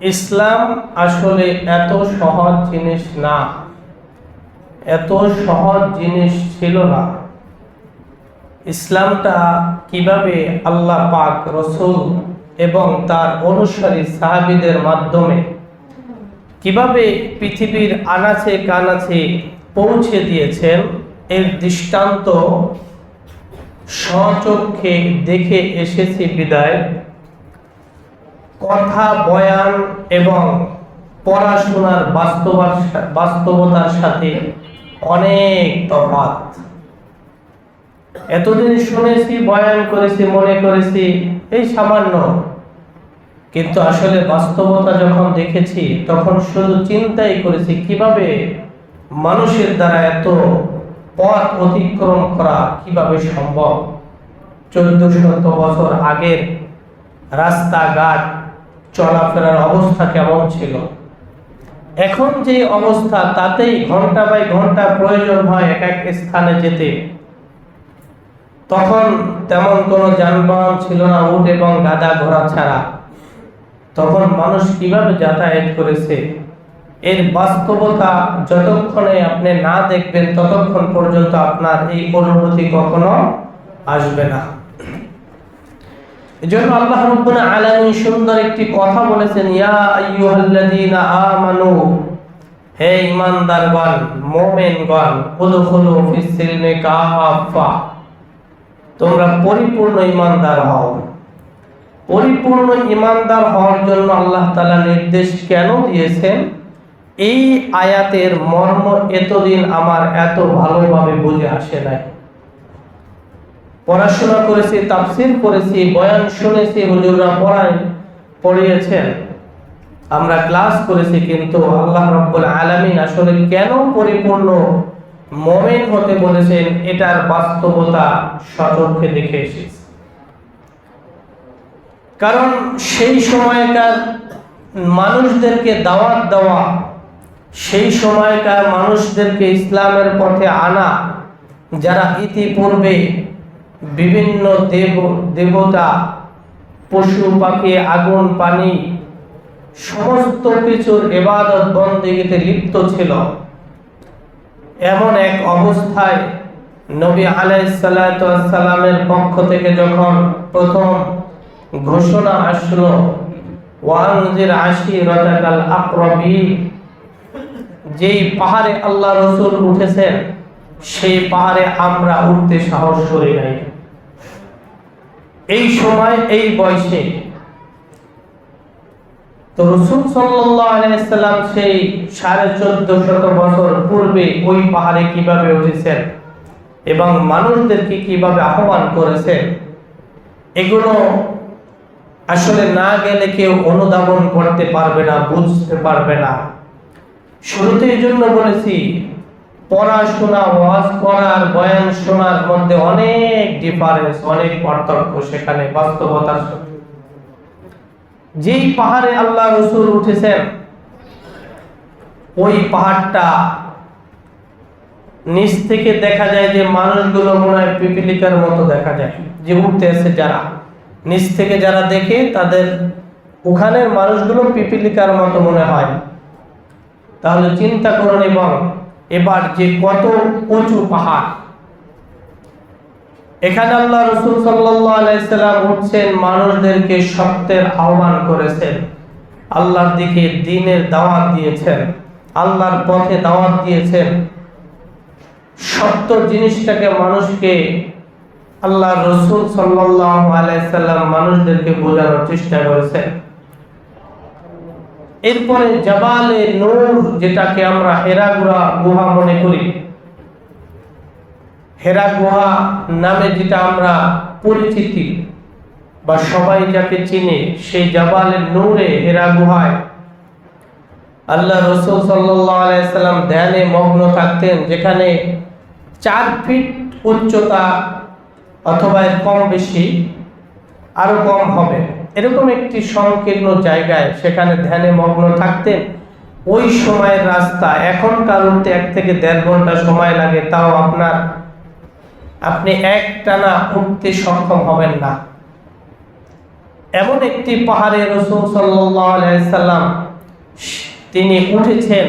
ইসলাম আসলে এত সহজ জিনিস না। এত সহজ জিনিস ছিল না। ইসলামটা কীভাবে আল্লাহ পাক রসুল এবং তার অনুসারী সাহাবিদের মাধ্যমে কীভাবে পৃথিবীর আনাচে কানাচে পৌঁছে দিয়েছেন, এর দৃষ্টান্ত স্বচক্ষে দেখে এসেছি বিদায়। কথা বয়ান এবং পড়াশোনার বাস্তবার বাস্তবতার সাথে অনেক তফাৎ। এতদিন শুনেছি, বয়ান করেছি, মনে করেছি, এই সামান্য। কিন্তু আসলে বাস্তবতা যখন দেখেছি, তখন শুধু চিন্তাই করেছি, কীভাবে মানুষের দ্বারা এত পথ অতিক্রম করা কীভাবে সম্ভব? চোদ্দ শত বছর আগের রাস্তাঘাট চলাফেরার অবস্থা কেমন ছিল? এখন যে অবস্থা, তাতেই ঘণ্টা বাই ঘণ্টা প্রয়োজন হয় এক এক স্থানে যেতে। তখন তেমন কোনো যানবাহন ছিল না, উট এবং গাদা ঘোড়া ছাড়া। তখন মানুষ কীভাবে যাতায়াত করেছে? এর বাস্তবতা যতক্ষণে আপনি না দেখবেন, ততক্ষণ পর্যন্ত আপনার এই অনুভূতি কখনো আসবে না। এজন্য আল্লাহ রাব্বুল আলামিন সুন্দর একটি কথা বলেছেন, ইয়া আইয়ুহাল্লাযীনা আমানু, হে ঈমানদারগণ, মুমিনগণ, উদখুলু ফিস সিলমি কাফা তোমরা পরিপূর্ণ ঈমানদার হও। পরিপূর্ণ ঈমানদার হওয়ার জন্য আল্লাহ তাআলা নির্দেশ কেন দিয়েছেন? এই আয়াতের মর্ম এতদিন আমার এত ভালোভাবে বুঝে আসে নাই। পড়াশোনা করেছি, তাফসির করেছি, বয়ান শুনেছি, হুজুররা পড়ায়, পড়িয়েছেন। আমরা ক্লাস করেছি, কিন্তু আল্লাহ রাব্বুল আলামিন আসলে কেন পরিপূর্ণ? মুমিন হতে বলেছেন, এটার বাস্তবতা সচক্ষে দেখে এসেছি। কারণ সেই সময়কার মানুষদেরকে দাওয়াত দেওয়া, সেই সময়কার মানুষদেরকে ইসলামের পথে আনা, যারা ইতিপূর্বে বিভিন্ন দেব, দেবতা, পশু, পাখি, আগুন, পানি, সমস্ত কিছুর এবাদত বন্দেগীতে লিপ্ত ছিল। এমন এক অবস্থায় নবী আলাইসাল্লামের পক্ষ থেকে যখন প্রথম ঘোষণা আসলো, ওয়ানজির আশি রতাকাল আক্রবি যেই পাহাড়ে আল্লাহ রসুল উঠেছেন, সেই পাহাড়ে আমরা উঠতে সাহস করি নাই। এই সময়, এই বয়সে। তো রসুল সাল্লাম সেই সাড়ে চোদ্দ শত বছর পূর্বে ওই পাহাড়ে কীভাবে উঠেছেন এবং মানুষদেরকে কীভাবে আহ্বান করেছেন, এগুলো আসলে না গেলে কেউ অনুধাবন করতে পারবে না, বুঝতে পারবে না। শুরুতে এই জন্য বলেছি পড়াশোনা, ওয়াজ করার, বয়ান শোনার মধ্যে অনেক ডিফারেন্স অনেক পার্থক্য সেখানে বাস্তবতার যেই পাহাড়ে আল্লাহ রসুল উঠেছেন, ওই পাহাড়টা নিচ থেকে দেখা যায় যে মানুষগুলো মনে হয় পিপিলিকার মতো দেখা যায়, যে উঠতে এসে যারা। নিচ থেকে যারা দেখে তাদের ওখানের মানুষগুলো পিপিলিকার মতো মনে হয়। তাহলে চিন্তা করুন এবং এবার যে কত উঁচু পাহাড়। এখানে আল্লাহ রসুল সাল্লাম উঠছেন মানুষদেরকে সত্যের আহ্বান করেছেন। আল্লাহর দিকে দিনের দাওয়াত দিয়েছেন। আল্লাহর পথে দাওয়াত দিয়েছেন। সত্য জিনিসটাকে মানুষকে আল্লাহ রসুল সাল্লাহ আলাইসাল্লাম মানুষদেরকে বোঝানোর চেষ্টা করেছেন। এরপরে জবালে নূর যেটাকে আমরা হেরাগুড়া গুহা মনে করি। হেরা গুহা নামে যেটা আমরা পরিচিতি বা সবাই যাকে চিনে, সেই জবালে নূরে হেরা গুহায় আল্লাহ রসুল সাল্লাম ধ্যানে মগ্ন থাকতেন, যেখানে চার ফিট উচ্চতা অথবা কম বেশি, আরও কম হবে। এরকম একটি সংকীর্ণ জায়গায় সেখানে ধ্যানে মগ্ন থাকতেন ওই সময়ের রাস্তা এখনকার উঠতে এক থেকে দেড় ঘণ্টা সময় লাগে, তাও আপনার আপনি এক টানা উঠতে সক্ষম হবেন না। এমন একটি পাহাড়ে রসুল সাল্লাম তিনি উঠেছেন,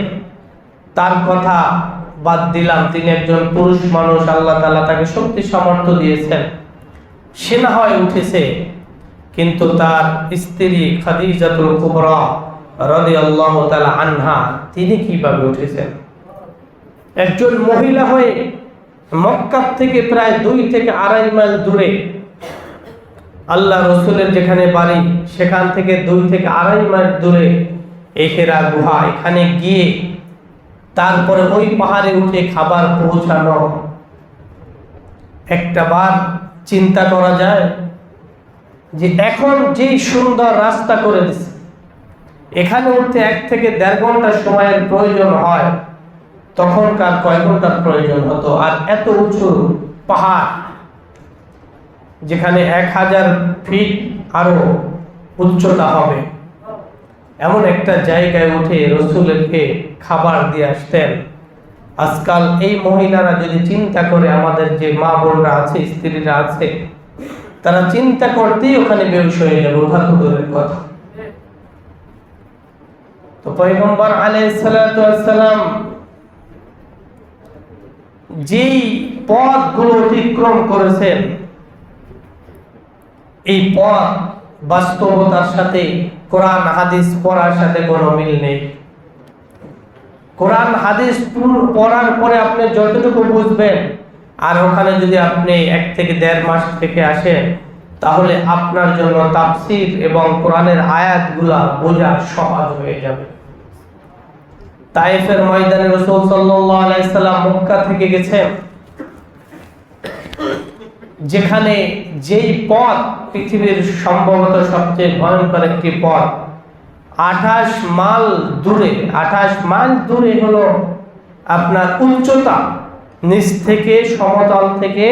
তার কথা বাদ দিলাম, তিনি একজন পুরুষ মানুষ, আল্লাহ তালা তাকে শক্তি সামর্থ্য দিয়েছেন। সে না হয় উঠেছে কিন্তু তার স্ত্রী খাদিজাতুল কুবরা রাদিয়াল্লাহু তাআলা আনহা, তিনি কীভাবে উঠেছেন? একজন মহিলা হয়ে মক্কা থেকে প্রায় দুই থেকে আড়াই মাইল দূরে আল্লাহ রসুলের যেখানে বাড়ি, সেখান থেকে দুই থেকে আড়াই মাইল দূরে এই হেরা গুহা, এখানে গিয়ে তারপরে ওই পাহাড়ে উঠে খাবার পৌঁছানো। একটা বার চিন্তা করা যায় যে এখন যেই সুন্দর রাস্তা করে দিছে, এখানে উঠতে এক থেকে দেড় ঘণ্টা সময়ের প্রয়োজন হয়, তখনকার কয় ঘণ্টার প্রয়োজন হতো? আর এত উঁচু পাহাড়, যেখানে এক হাজার ফিট আরও উচ্চতা হবে। এমন একটা জায়গায় উঠে রসুলকে খাবার দিয়ে আসতেন। আজকাল এই মহিলারা যদি চিন্তা করে আমাদের যে মা বোনরা আছে, স্ত্রীরা আছে তারা চিন্তা করতেই ওখানে বেউস হয়ে যাবে দূরের কথা। তো পয়গম্বর আলাইসালাম যেই পথগুলো অতিক্রম করেছেন, এই পথ বাস্তবতার সাথে কোরআন, হাদিস পড়ার সাথে কোনো মিল নেই। কোরআন, হাদিস পড়ার পরে আপনি যতটুকু বুঝবেন আর ওখানে যদি আপনি এক থেকে দেড় মাস থেকে আসেন, তাহলে আপনার জন্য তাফসির এবং কোরআনের আয়াতগুলা বোঝা সহজ হয়ে যাবে। তাইফের ময়দানে রসুল সাল্লাম মক্কা থেকে গেছেন। যেখানে যেই পথ পৃথিবীর সম্ভবত সবচেয়ে ভয়ঙ্কর একটি পথ, আঠাশ মাইল দূরে, আঠাশ মাইল দূরে হলো আপনার উচ্চতা। নিচ থেকে সমতল থেকে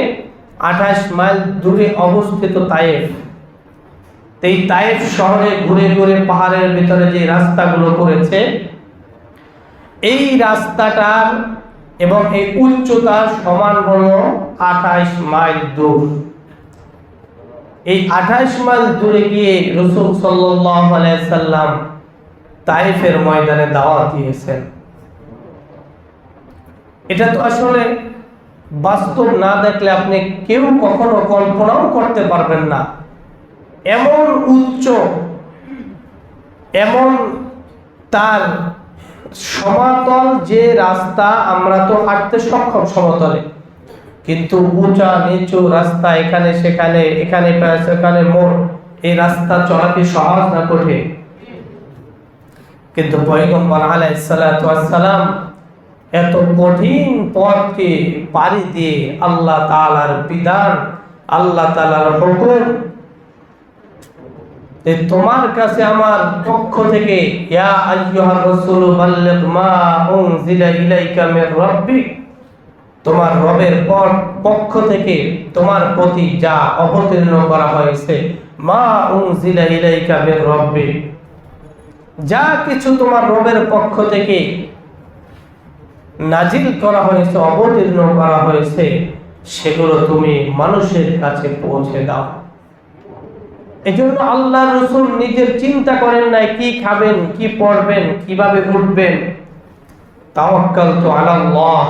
আঠাশ মাইল দূরে অবস্থিত তায়েফ এই তায়েফ শহরে ঘুরে ঘুরে পাহাড়ের ভিতরে যে রাস্তাগুলো করেছে এই রাস্তাটার এবং এই উচ্চতার সমান হলো আঠাশ মাইল দূর। এই আঠাশ মাইল দূরে গিয়ে রসুল সাল্লাম তাইফের ময়দানে দাওয়া দিয়েছেন। এটা তো আসলে বাস্তব না দেখলে আপনি কেউ কখনো কল্পনাও করতে পারবেন না। এমন উচ্চ, এমন তার সমাতল যে রাস্তা আমরা তো হাঁটতে সক্ষম সমতলে। কিন্তু উঁচা, নিচু রাস্তা এখানে, সেখানে এখানে সেখানে মোড়। এই রাস্তা চলা কি সহজ না কঠিন? কিন্তু পয়গম্বর আলাইসালাম এত কঠিন পথকে পাড়ি দিয়ে আল্লাহ তালার বিধান, আল্লাহ তালার হুকুম। তোমার কাছে আমার পক্ষ থেকে, ইয়া তোমার রবের পক্ষ থেকে তোমার প্রতি যা অবতীর্ণ করা হয়েছে, মা উনজিলা ইলাইকা মির রাব্বিক যা কিছু তোমার রবের পক্ষ থেকে নাজিল করা হয়েছে, অবতীর্ণ করা হয়েছে, সেগুলো তুমি মানুষের কাছে পৌঁছে দাও। এজন্য আল্লাহ রসুল নিজের চিন্তা করেন নাই, কি খাবেন, কি পড়বেন কীভাবে উঠবেন। তাওয়াক্কাল তো আল্লাহ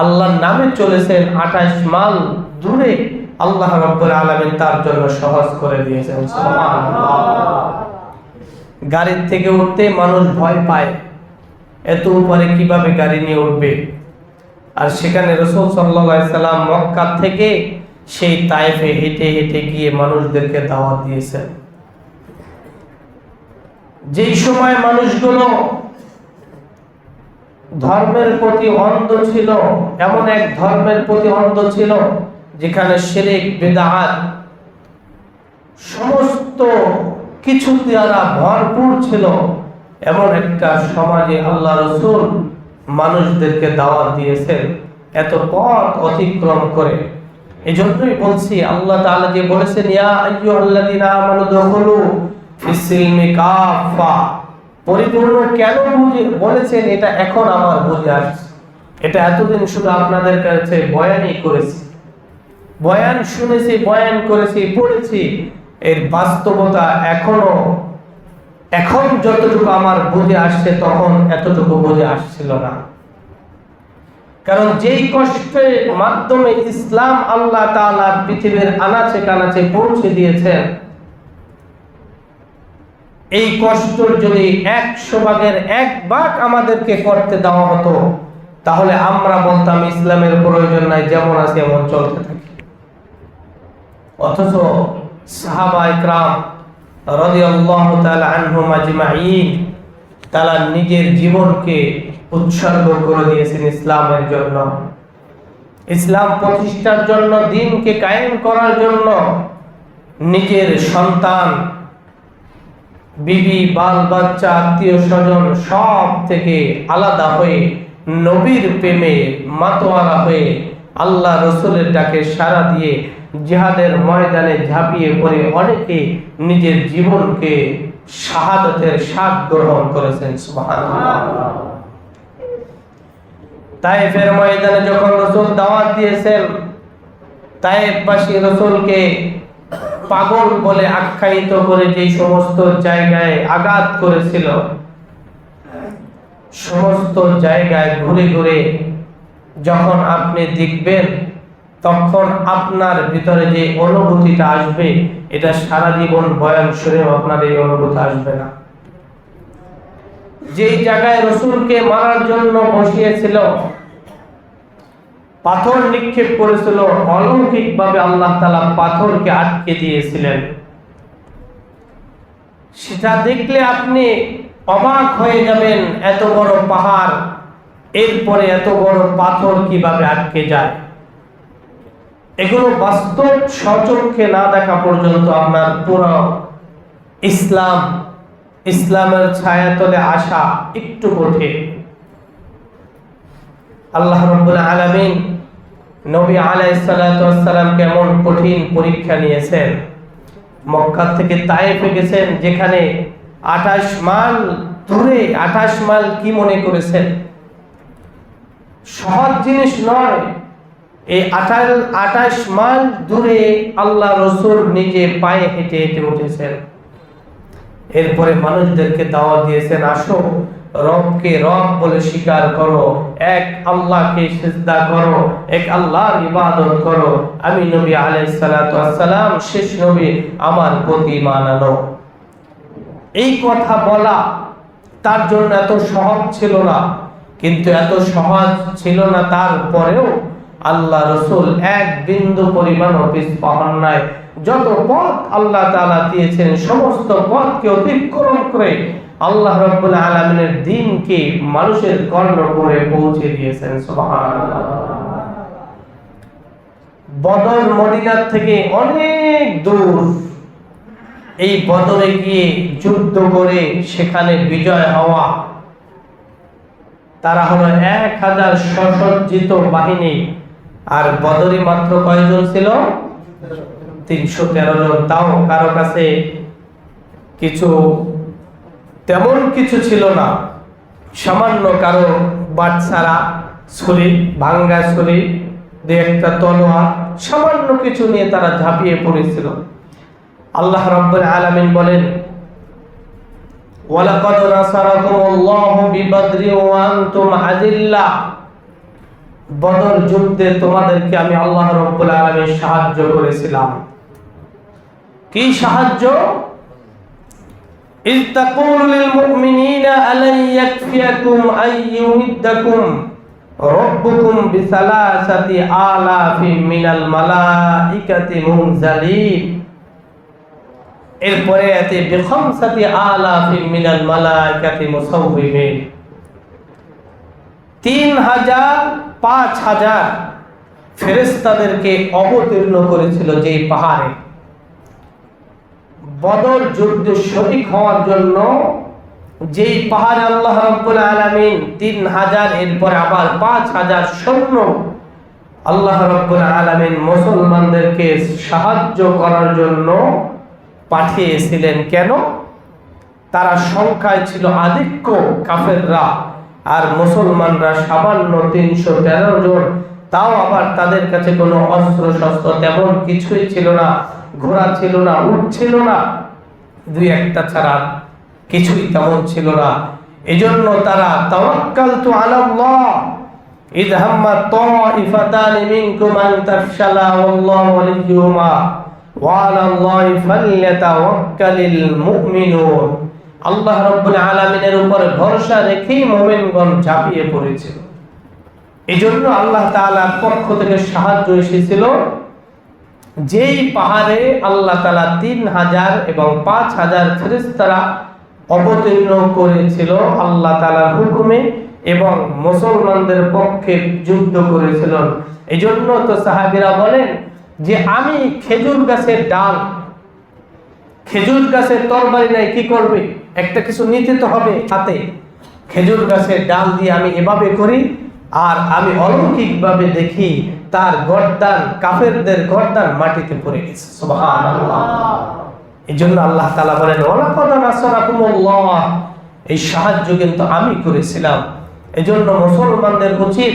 আল্লাহর নামে চলেছেন আঠাশ মাল দূরে। আল্লাহ রব্বুল আলামিন তার জন্য সহজ করে দিয়েছেন গাড়ির থেকে উঠতে মানুষ ভয় পায়। এত উপরে কীভাবে গাড়ি নিয়ে উঠবে? আর সেখানে রসুল সাল্লাম মক্কা থেকে সেই তাইফে হেঁটে হেঁটে গিয়ে মানুষদেরকে দাওয়াত দিয়েছেন। যেই সময় মানুষগুলো ধর্মের প্রতি অন্ধ ছিল, এমন এক ধর্মের প্রতি অন্ধ ছিল, যেখানে শেরেক বেদাহাত সমস্ত কিছু দ্বারা ভরপুর ছিল এমন একটা সমাজে আল্লাহ রসুল মানুষদেরকে দাওয়াত দিয়েছেন, এত পথ অতিক্রম করে। এই জন্যই বলছি, আল্লাহ তাআলা যে বলেছেন, ইয়া আইয়ুহাল্লাযীনা পরিপূর্ণ কেন বলেছেন, এটা এখন আমার বুঝে আসছে। এটা এতদিন শুধু আপনাদের কাছে বয়ানই করেছি। বয়ান শুনেছি, বয়ান করেছি, পড়েছি। এর বাস্তবতা এখনও এখন যতটুকু আমার বুঝে আসছে, তখন এতটুকু বুঝে আসছিল না। কারণ যেই কষ্টের মাধ্যমে ইসলাম আল্লাহ তাআলার পৃথিবীর আনাচে কানাচে পৌঁছে দিয়েছেন, এই কষ্ট যদি একশো ভাগের এক ভাগ আমাদেরকে করতে দেওয়া হতো, তাহলে আমরা বলতাম, ইসলামের প্রয়োজন নাই, যেমন আছে, এমন চলতে থাকি। অথচ সাহাবা ইকরাম তারা নিজের জীবনকে উৎসর্গ করে দিয়েছেন ইসলামের জন্য। ইসলাম প্রতিষ্ঠার জন্য, দিনকে কায়েম করার জন্য নিজের সন্তান, বিবি, বাল, বাচ্চা, আত্মীয় স্বজন সব থেকে আলাদা হয়ে নবীর প্রেমে মাতোয়ারা হয়ে আল্লাহ রসুলের ডাকে সাড়া দিয়ে জিহাদের ময়দানে ঝাঁপিয়ে পড়ে অনেকে নিজের জীবনকে শাহাদতের স্বাদ গ্রহণ করেছেন তাইফের ময়দানে যখন রসুল দাওয়াত দিয়েছেন তাইফবাসী রসুলকে পাগল বলে আখ্যায়িত করে যে সমস্ত জায়গায় আঘাত করেছিল, সমস্ত জায়গায় ঘুরে ঘুরে যখন আপনি দেখবেন তখন আপনার ভিতরে যে অনুভূতিটা আসবে, এটা সারা জীবন বয়ান শুনেও আপনার এই অনুভূতি আসবে না। যেই জায়গায় রসুলকে মারার জন্য বসিয়েছিল, পাথর নিক্ষেপ করেছিল অলৌকিক ভাবে আল্লাহ তালা পাথরকে আটকে দিয়েছিলেন। সেটা দেখলে আপনি অবাক হয়ে যাবেন, এত বড় পাহাড়, এরপরে এত বড় পাথর কীভাবে আটকে যায়। এগুলো বাস্তব সচক্ষে না দেখা পর্যন্ত আপনার পুরো ইসলাম, ইসলামের ছায়াতলে আসা একটু কঠিন। আল্লাহ রব্বুল আলামিন নবী আলাইসালাম কেমন কঠিন পরীক্ষা নিয়েছেন? মক্কা থেকে তায়েফে গেছেন যেখানে আঠাশ মাইল দূরে, আঠাশ মাইল কি মনে করেছেন? সহজ জিনিস নয় এই আঠাশ আঠাশ মাইল দূরে আল্লাহ রসুল নিজে পায়ে হেঁটে হেঁটে উঠেছেন। এরপরে মানুষদেরকে দাওয়া দিয়েছেন, আসো, রবকে রব বলে স্বীকার করো। এক আল্লাহকে সিজদা করো, এক আল্লাহর ইবাদত করো। আমি নবী আলাইহিস সালাতু শেষ নবী আমার প্রতি মানানো। এই কথা বলা তার জন্য এত সহজ ছিল না, কিন্তু এত সহজ ছিল না তারপরেও আল্লাহ রসুল এক বিন্দু পরিমাণ অফিস পাহান নাই। যত পথ আল্লাহ তাআলা দিয়েছেন, সমস্ত পথকে অতিক্রম করে আল্লাহ রাব্বুল আলামিনের দিনকে মানুষের কর্ণ করে পৌঁছে দিয়েছেন বদর মদিনার থেকে অনেক দূর। এই বদরে গিয়ে যুদ্ধ করে সেখানে বিজয় হওয়া। তারা হলো এক হাজার সসজ্জিত বাহিনী। আর বদরে মাত্র কয়জন ছিল? তিনশো তেরো জন। তাও কারও কাছে কিছু তেমন কিছু ছিল না। সামান্য কারও বাচ্চারা ছুরি, ভাঙ্গা ছুরি, দু একটা তলোয়ার, সামান্য কিছু নিয়ে তারা ঝাঁপিয়ে পড়েছিল। আল্লাহ রাব্বুল আলামিন বলেন, ওয়ালাকাদ নাসারাকুমুল্লাহু বিবাদরি ওয়া আনতুম আযিল্লা। বদর যুদ্ধে তোমাদেরকে আমি আল্লাহ রাব্বুল আলামিন সাহায্য করেছিলাম কি সাহায্য إذ تقول للمؤمنين ألن يكفيكم أن يمدكم ربكم بثلاثة آلاف من الملائكة منزلين এরপরে এতে বিখমসাতি আলাফি মিনাল মালাইকাতি মুসাউবিমিন তিন হাজার পাঁচ হাজার ফেরেস্তাদেরকে অবতীর্ণ করেছিল যে পাহাড়ে। বদর যুদ্ধে শরিক হওয়ার জন্য যেই পাহাড়ে আল্লাহ রাব্বুল আলামিন তিন হাজার, এরপরে আবার পাঁচ হাজার সৈন্য আল্লাহ রাব্বুল আলামিন মুসলমানদেরকে সাহায্য করার জন্য পাঠিয়েছিলেন। কেন? তারা সংখ্যায় ছিল আধিক্য কাফেররা। আর মুসলমানরা সামান্য তিনশো তেরো জন, তাও আবার তাদের কাছে কোনো অস্ত্র শস্ত্র তেমন কিছুই ছিল না, ঘোড়া ছিল না উঠ ছিল না। দুই একটা ছাড়া কিছুই তেমন ছিল না। এজন্য তারা তাওয়াক্কাল তু আলাল্লাহ ইদহাম্মা তাইফাতান মিনকুম আন তাফশালা ওয়াল্লাহু ওয়ালিয়ুমা ওয়া আলাল্লাহি ফালইতাওয়াক্কালিল মুমিনুন। আল্লাহ রব্বুল আলামিনের উপরে ভরসা রেখেই মুমিনগণ ঝাঁপিয়ে পড়েছিল এই জন্য আল্লাহ তাআলার পক্ষ থেকে সাহায্য এসেছিল, যেই পাহাড়ে আল্লাহ তাআলা তিন হাজার এবং পাঁচ হাজার ফেরেশতারা অবতীর্ণ করেছিল আল্লাহ তাআলার হুকুমে এবং মুসলমানদের পক্ষে যুদ্ধ করেছিলেন এই জন্য তো সাহাবিরা বলেন যে আমি খেজুর গাছের ডাল, খেজুর গাছের তরবারি নাই, কি করবে? একটা কিছু নিতে তো হবে হাতে। খেজুর গাছের ডাল দিয়ে আমি এভাবে করি, আর আমি অলৌকিকভাবে দেখি তার গর্দান, কাফেরদের গর্দান মাটিতে পড়ে গেছে। এই জন্য আল্লাহ তাআলা বলেন এই সাহায্য কিন্তু আমি করেছিলাম। এজন্য মুসলমানদের উচিত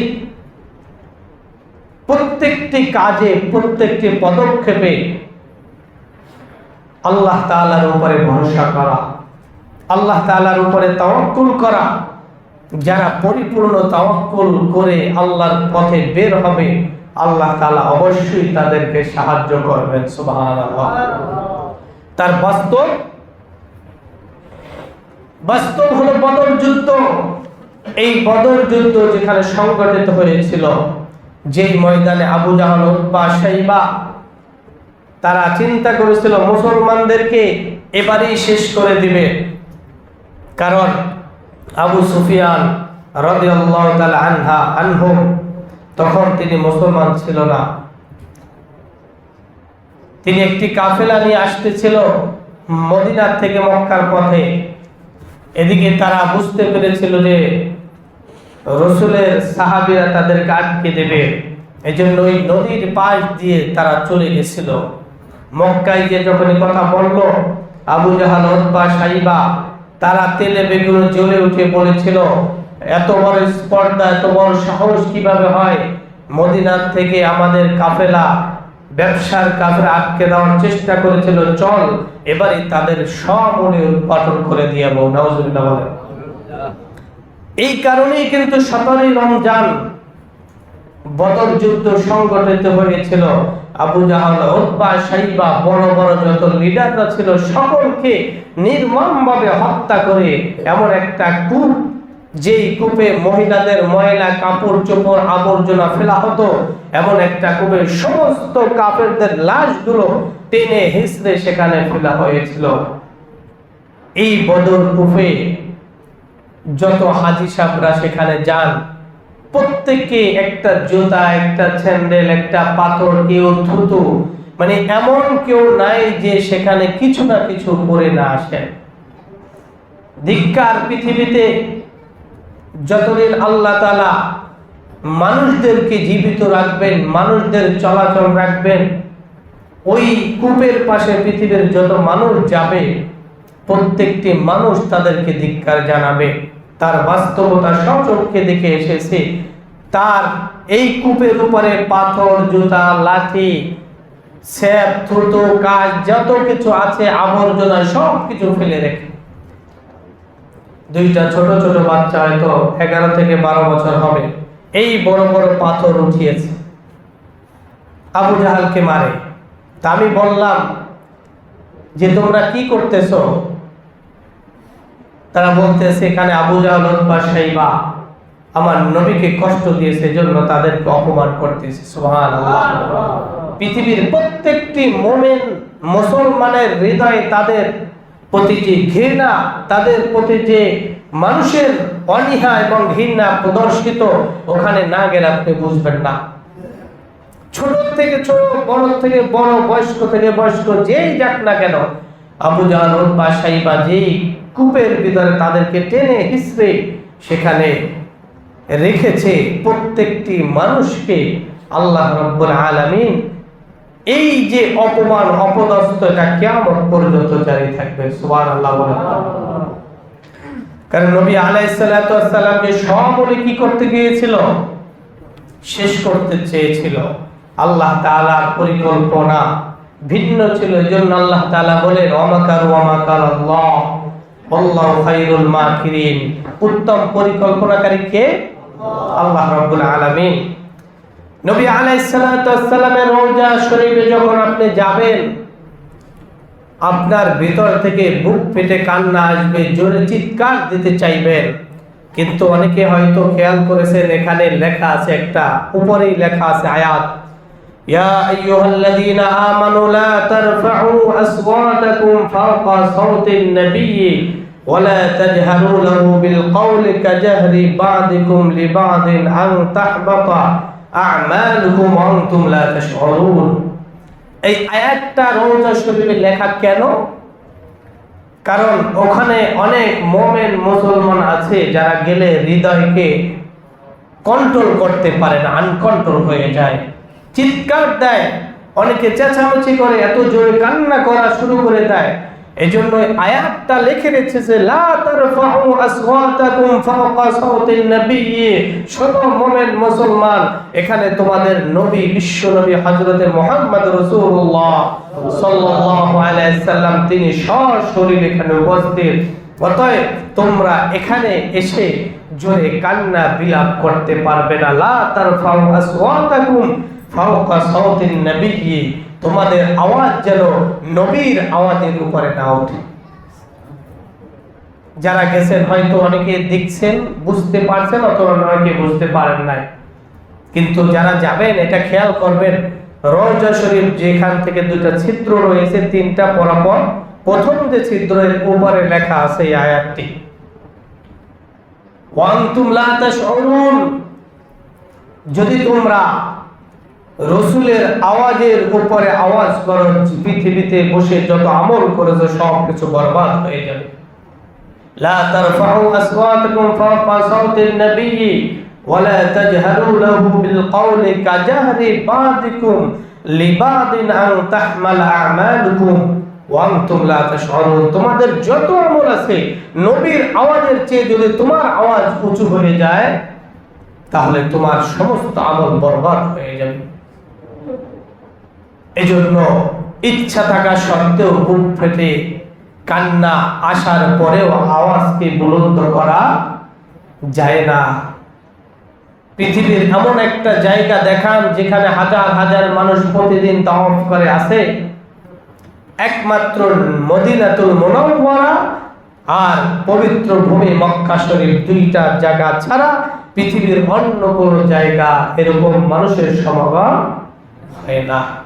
প্রত্যেকটি কাজে, প্রত্যেকটি পদক্ষেপে আল্লাহ তাআলার উপরে ভরসা করা। আল্লাহ তাআলার উপরে তাওয়াক্কুল করা। যারা পরিপূর্ণ তাওয়াক্কুল করে আল্লাহর পথে বের হবে, আল্লাহ তাআলা অবশ্যই তাদেরকে সাহায্য করবেন। তার বাস্তব বাস্তব হলো বদর যুদ্ধ। এই বদর যুদ্ধ যেখানে সংগঠিত হয়েছিল, যেই ময়দানে আবু জাহাল, উতবা, শাইবা, তারা চিন্তা করেছিল, মুসলমানদেরকে এবারেই শেষ করে দিবে। কারণ আবু সুফিয়ান রাদিয়াল্লাহু তাআলা আনহা, আনহুম, তখন তিনি মুসলমান ছিল না। তিনি একটি কাফেলা নিয়ে আসতেছিল মদিনার থেকে মক্কার পথে। এদিকে তারা বুঝতে পেরেছিল যে রসুলের সাহাবিরা তাদেরকে আটকে দেবে। এই জন্য ওই নদীর পাশ দিয়ে তারা চলে গেছিল। মক্কায় যে যখন কথা বলল, আবু জাহাল বা সাইবা তারা তেলে বেগুন জ্বলে উঠে বলেছিল, এত বড় স্পর্ধা, এত বড় সাহস কীভাবে হয়? মদিনার থেকে আমাদের কাফেলা ব্যবসার কাফের আটকে দেওয়ার চেষ্টা করেছিল। চল এবারে তাদের সমূলে উৎপাদন করে দিয়ে নাউজুবিল্লাহ বলেন। এই কারণেই কিন্তু সতেরোই রমজান বদর যুদ্ধ সংগঠিত হয়েছিল। আবু জাহাল উতবা সাইবা বড় বড় যত লিডাররা ছিল সকলকে নির্মমভাবে হত্যা করে এমন একটা কূপ, যেই কূপে মহিলাদের ময়লা, কাপড়, চোপড়, আবর্জনা ফেলা হতো, এমন একটা কূপে সমস্ত কাপড়দের লাশগুলো টেনে হিসড়ে সেখানে ফেলা হয়েছিল। এই বদর কূপে যত হাজি সাহরা সেখানে যান প্রত্যেকে একটা জুতা, একটা স্যান্ডেল, একটা পাথর, কেউ থুতু মানে এমন কেউ নাই যে সেখানে কিছু না কিছু করে না আসেন। ধিক্কার পৃথিবীতে যতদিন আল্লাহ তালা মানুষদেরকে জীবিত রাখবেন, মানুষদের চলাচল রাখবেন, ওই কূপের পাশে পৃথিবীর যত মানুষ যাবে, প্রত্যেকটি মানুষ তাদেরকে ধিক্কার জানাবে। তার বাস্তবতা সচক্ষে দেখে এসেছে। তার এই কূপের উপরে পাথর, জুতা, লাঠি, স্যাপ, থুতো কাজ যত কিছু আছে, আবর্জনা সব কিছু ফেলে রেখে। দুইটা ছোট ছোট বাচ্চা হয়তো এগারো থেকে বারো বছর হবে। এই বড় বড় পাথর উঠিয়েছে। আবু জাহালকে মারে। তা আমি বললাম যে, তোমরা কি করতেছো? তারা বলতেছে, এখানে আবু জাহাল বা সাইবা আমার নবীকে কষ্ট দিয়েছে জন্য তাদেরকে অপমান করতেছে। সুবহান পৃথিবীর প্রত্যেকটি মোমেন মুসলমানের হৃদয়ে তাদের প্রতি যে ঘৃণা, তাদের প্রতি যে মানুষের অনীহা এবং ঘৃণা প্রদর্শিত, ওখানে না গেলে আপনি বুঝবেন না। ছোট থেকে ছোট, বড় থেকে বড়, বয়স্ক থেকে বয়স্ক, যেই যাক না কেন, আবু জাহাল বা সাইবা যেই কূপের ভিতরে তাদেরকে টেনে হিসড়ে সেখানে রেখেছে প্রত্যেকটি মানুষকে আল্লাহ রব্বুল আলামিন। এই যে অপমান, অপদস্থ, এটা কেমন পর্যন্ত জারি থাকবে সুবান আল্লাহ কারণ নবী আলাইসালামকে সবলে কি করতে গিয়েছিল? শেষ করতে চেয়েছিল। আল্লাহ তাআলার পরিকল্পনা ভিন্ন ছিল। এজন্য আল্লাহ তাআলা বলেন ওয়ামাকার ওয়ামাকার আল্লাহ আল্লাহু খায়রুল মাকিরিন উত্তম পরিকল্পনাকারী কে? আল্লাহ রাব্বুল আলামিন। নবী আলাইহিস সালাতু ওয়াস সালামের রওজা শরীফে যখন আপনি যাবেন, আপনার ভিতর থেকে বুক ফেটে কান্না আসবে, জোরে চিৎকার দিতে চাইবেন। কিন্তু অনেকে হয়তো খেয়াল করেছেন, এখানে লেখা আছে একটা, উপরেই লেখা আছে আয়াত। ইয়া আইয়ুহাল্লাযীনা আমানু লা তারফা'উ আসওয়াতাকুম ফাওকা সাওতিন নাবিয়্যি ولا تجهروا له بالقول كجهر بعضكم لبعض أن تحبط أعمالكم وأنتم لا تشعرون এই আয়াতটা রোজা শরীফে লেখা কেন কারণ ওখানে অনেক মোমেন মুসলমান আছে যারা গেলে হৃদয়কে কন্ট্রোল করতে পারে না আনকন্ট্রোল হয়ে যায় চিৎকার দেয়, অনেকে চেঁচামেচি করে, এত জোরে কান্না করা শুরু করে দেয়। এই জন্য আয়াতটা লিখে রেখেছে লা তারফাউ আসওয়াতাকুম ফাওকা শোনো মুমিন মুসলমান, এখানে তোমাদের নবী, বিশ্ব নবী হযরতে মুহাম্মদ রাসূলুল্লাহ সাল্লাল্লাহু আলাইহি সাল্লাম, তিনি এখানে উপস্থিত। অতএব তোমরা এখানে এসে জোরে কান্না বিলাপ করতে পারবে না। লা তারফাউ আসওয়াতাকুম ফাওকা সাওতিন নবিয়্যি, তোমাদের আওয়াজ যেন নবীর আওয়াজের উপরে না ওঠে। যারা গেছেন হয়তো অনেকে দেখছেন, বুঝতে পারছেন, অথবা অনেকে বুঝতে পারেন নাই। কিন্তু যারা যাবেন, এটা খেয়াল করবেন, রওজা শরীফ যেখান থেকে দুটা ছিদ্র রয়েছে, তিনটা পরাপর, প্রথম যে ছিদ্রের উপরে লেখা আছে এই আয়াতটি। যদি তোমরা রসুলের আওয়াজের উপরে আওয়াজ করো, পৃথিবীতে বসে যত আমল করেছ, সব কিছু বরবাদ হয়ে যাবে। লা তারফাউ আসওয়াতাকুম ফাওকা সাওতিন নবিয়্যি ওয়ালা তাজহারু লাহু বিল কওলি কাজাহরি বাদিকুম লিবাদিন আন তাহমাল আমালুকুম তোমাদের যত আমল আছে, নবীর আওয়াজের চেয়ে যদি তোমার আওয়াজ উঁচু হয়ে যায়, তাহলে তোমার সমস্ত আমল বরবাদ হয়ে যাবে। এজন্য ইচ্ছা থাকা সত্ত্বেও বুক ফেটে কান্না আসার পরেও আওয়াজকে বুলন্দ করা যায় না। পৃথিবীর এমন একটা জায়গা দেখান যেখানে হাজার হাজার মানুষ প্রতিদিন তাওয়াফ করে আসে। একমাত্র মদিনাতুল মুনাওয়ারা আর পবিত্র ভূমি মক্কা শরীফ দুইটা জায়গা ছাড়া পৃথিবীর অন্য কোনো জায়গা এরকম মানুষের সমাগম হয় না।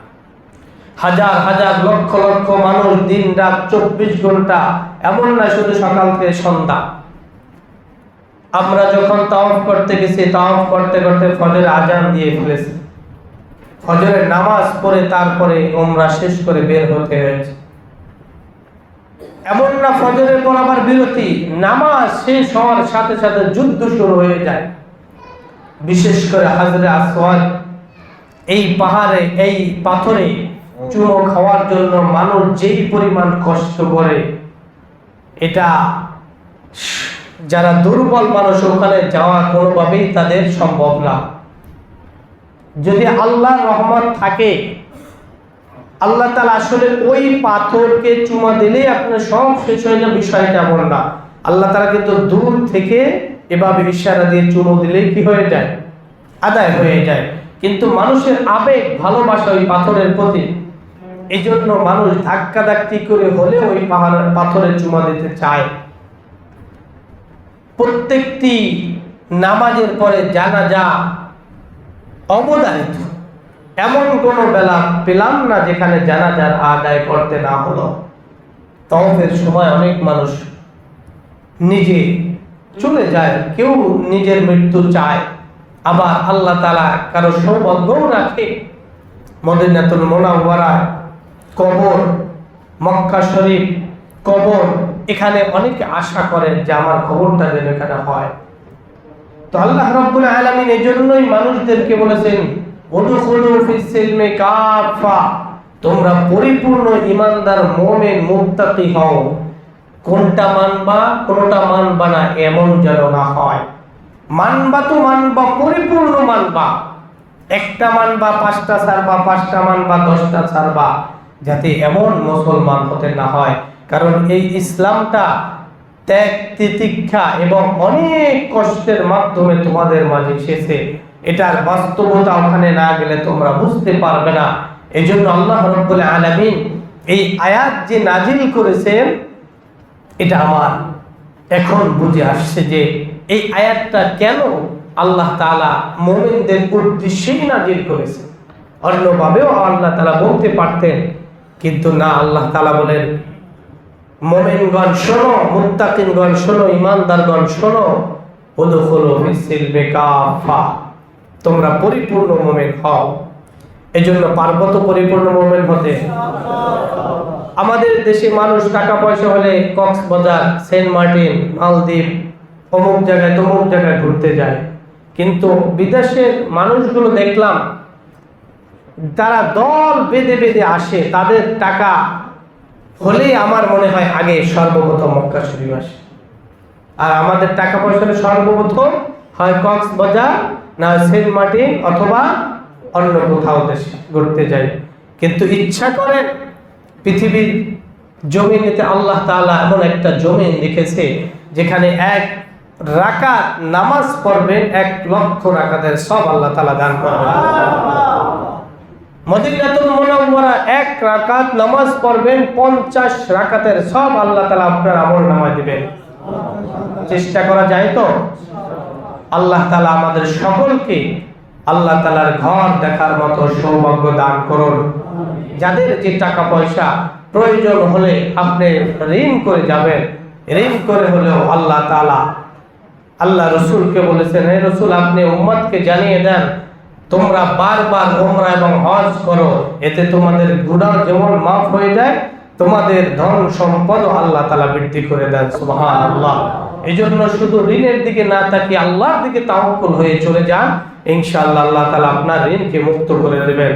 হাজার হাজার লক্ষ লক্ষ মানুষ দিন রাত চব্বিশ ঘণ্টা। এমন না শুধু সকাল থেকে সন্ধ্যা। আমরা যখন তাওয়াফ করতে গেছি, তাওয়াফ করতে করতে ফজরের আজান দিয়ে ফেলেছি। ফজরের নামাজ পড়ে তারপরে ওমরা শেষ করে বের হতে হয়েছে। এমন না ফজরের পর আবার বিরতি। নামাজ শেষ হওয়ার সাথে সাথে যুদ্ধ শুরু হয়ে যায়। বিশেষ করে হাজরে আসওয়াদ, এই পাহাড়ে, এই পাথরে চুমো খাওয়ার জন্য মানুষ যেই পরিমাণ কষ্ট করে, এটা যারা দুর্বল মানুষ ওখানে যাওয়া কোনোভাবেই তাদের সম্ভব না। যদি আল্লাহ রহমত থাকে, আল্লাহ তালা আসলে ওই পাথরকে চুমা দিলে আপনার সব শেষ হয়ে যাবে, বিষয়টা এমন না। আল্লাহ তালা কিন্তু দূর থেকে এভাবে ইশারা দিয়ে চুমো দিলে কি হয়ে যায়? আদায় হয়ে যায়। কিন্তু মানুষের আবেগ, ভালোবাসা ওই পাথরের প্রতি এই জন্য মানুষ ধাক্কা ধাক্কি করে হলে ওই পাহাড়ের পাথরে চুমা দিতে চায়। প্রত্যেকটি নামাজের পরে জানা যা অবদানিত এমন কোন বেলা পেলাম না যেখানে জানাজার আদায় করতে না হলো। তফের সময় অনেক মানুষ নিজে চলে যায়, কেউ নিজের মৃত্যু চায়। আবার আল্লাহ তালা কারও সৌভাগ্যও রাখে। মদিনাতুল মোনাওয়ারা কবর, মক্কা শরীফ, কবর। এখানে অনেকে আশা করেন যে আমার খবরটা যেন এখানে হয়। তো আল্লাহ রাব্বুল আলামিন এজন্যই মানুষদেরকে বলেছেন তোমরা পরিপূর্ণ ইমানদার মুমিন, মুত্তাকি হও। কোনটা মানবা কোনটা মানবা না, এমন যেন না হয়। মানবা তো মানবা, পরিপূর্ণ মানবা। একটা মান বা পাঁচটা ছাড়বা, পাঁচটা মান বা দশটা ছাড়বা। এমন মুসলমান হতে না হয়। কারণ এই ইসলামটা ত্যাগ, তিতিক্ষা এবং অনেক কষ্টের মাধ্যমে তোমাদের মাঝে এসেছে। এটার বাস্তবতা ওখানে না গেলে তোমরা বুঝতে পারবে না। এই জন্য আল্লাহ রব্বুল আলামিন এই আয়াত যে নাজিল করেছেন, এটা আমার এখন বুঝে আসছে যে এই আয়াতটা কেন আল্লাহ তাআলা মোমেনদের উদ্দেশ্যেই নাজিল করেছে অন্যভাবেও আল্লাহ তাআলা বলতে পারতেন কিন্তু না, আল্লাহ তালা বলেন, মোমেনগণ শোনো, মুত্তাকিনগণ শোনো, ইমানদারগণ শোনো তোমরা পরিপূর্ণ মোমেন হও। এজন্য পার্বত পরিপূর্ণ মোমেন হতে আমাদের দেশে মানুষ টাকা পয়সা হলে কক্সবাজার, সেন্ট মার্টিন, মালদ্বীপ, অমুক জায়গায় তমুক জায়গায় ঘুরতে যায়। কিন্তু বিদেশের মানুষগুলো দেখলাম তারা দল বেঁধে বেঁধে আসে, তাদের টাকা হলেই আমার মনে হয় আগে সর্বপ্রথম মক্কা শরীফ আসে। আর আমাদের টাকা পয়সা হলে সর্বপ্রথম হয় কক্সবাজার, না সেন্ট মার্টিন অথবা অন্য কোথাও দেশে ঘুরতে যাই। কিন্তু ইচ্ছা করেন পৃথিবীর জমিনেতে আল্লাহ তাআলা এমন একটা জমিন লিখেছে, যেখানে এক রাকাত নামাজ পড়বেন, এক লক্ষ রাকাতের সব আল্লাহ তালা দান করবেন। মদিনাতুল মুনাওয়ারা এক রাকাত নামাজ পড়বেন, পঞ্চাশ রাকাতের সব আল্লাহ তাআলা আপনার আমল নামায় দিবেন। চেষ্টা করা যায় তো? আল্লাহ তাআলা আমাদের সকলকে আল্লাহ তাআলার ঘর দেখার মতো সৌভাগ্য দান করুন। যাদের যে টাকা পয়সা প্রয়োজন হলে আপনি ঋণ করে যাবেন। ঋণ করে হলেও আল্লাহ তাআলা, আল্লাহ রসুলকে বলেছেন, হে রসুল, আপনি উম্মতকে জানিয়ে দেন তোমরা বারবার ওমরা এবং হজ করো, এতে তোমাদের গুণা যেমন মাফ হয়ে যায়, তোমাদের ধন সম্পদ আল্লাহ তালা বৃদ্ধি করে দেন, সুবহানাল্লাহ। এই জন্য শুধু ঋণের দিকে না তাকিয়ে আল্লাহর দিকে তাওয়াক্কুল হয়ে চলে যান, ইনশাআল্লাহ আল্লাহ তালা আপনার ঋণকে মুক্ত করে দেবেন।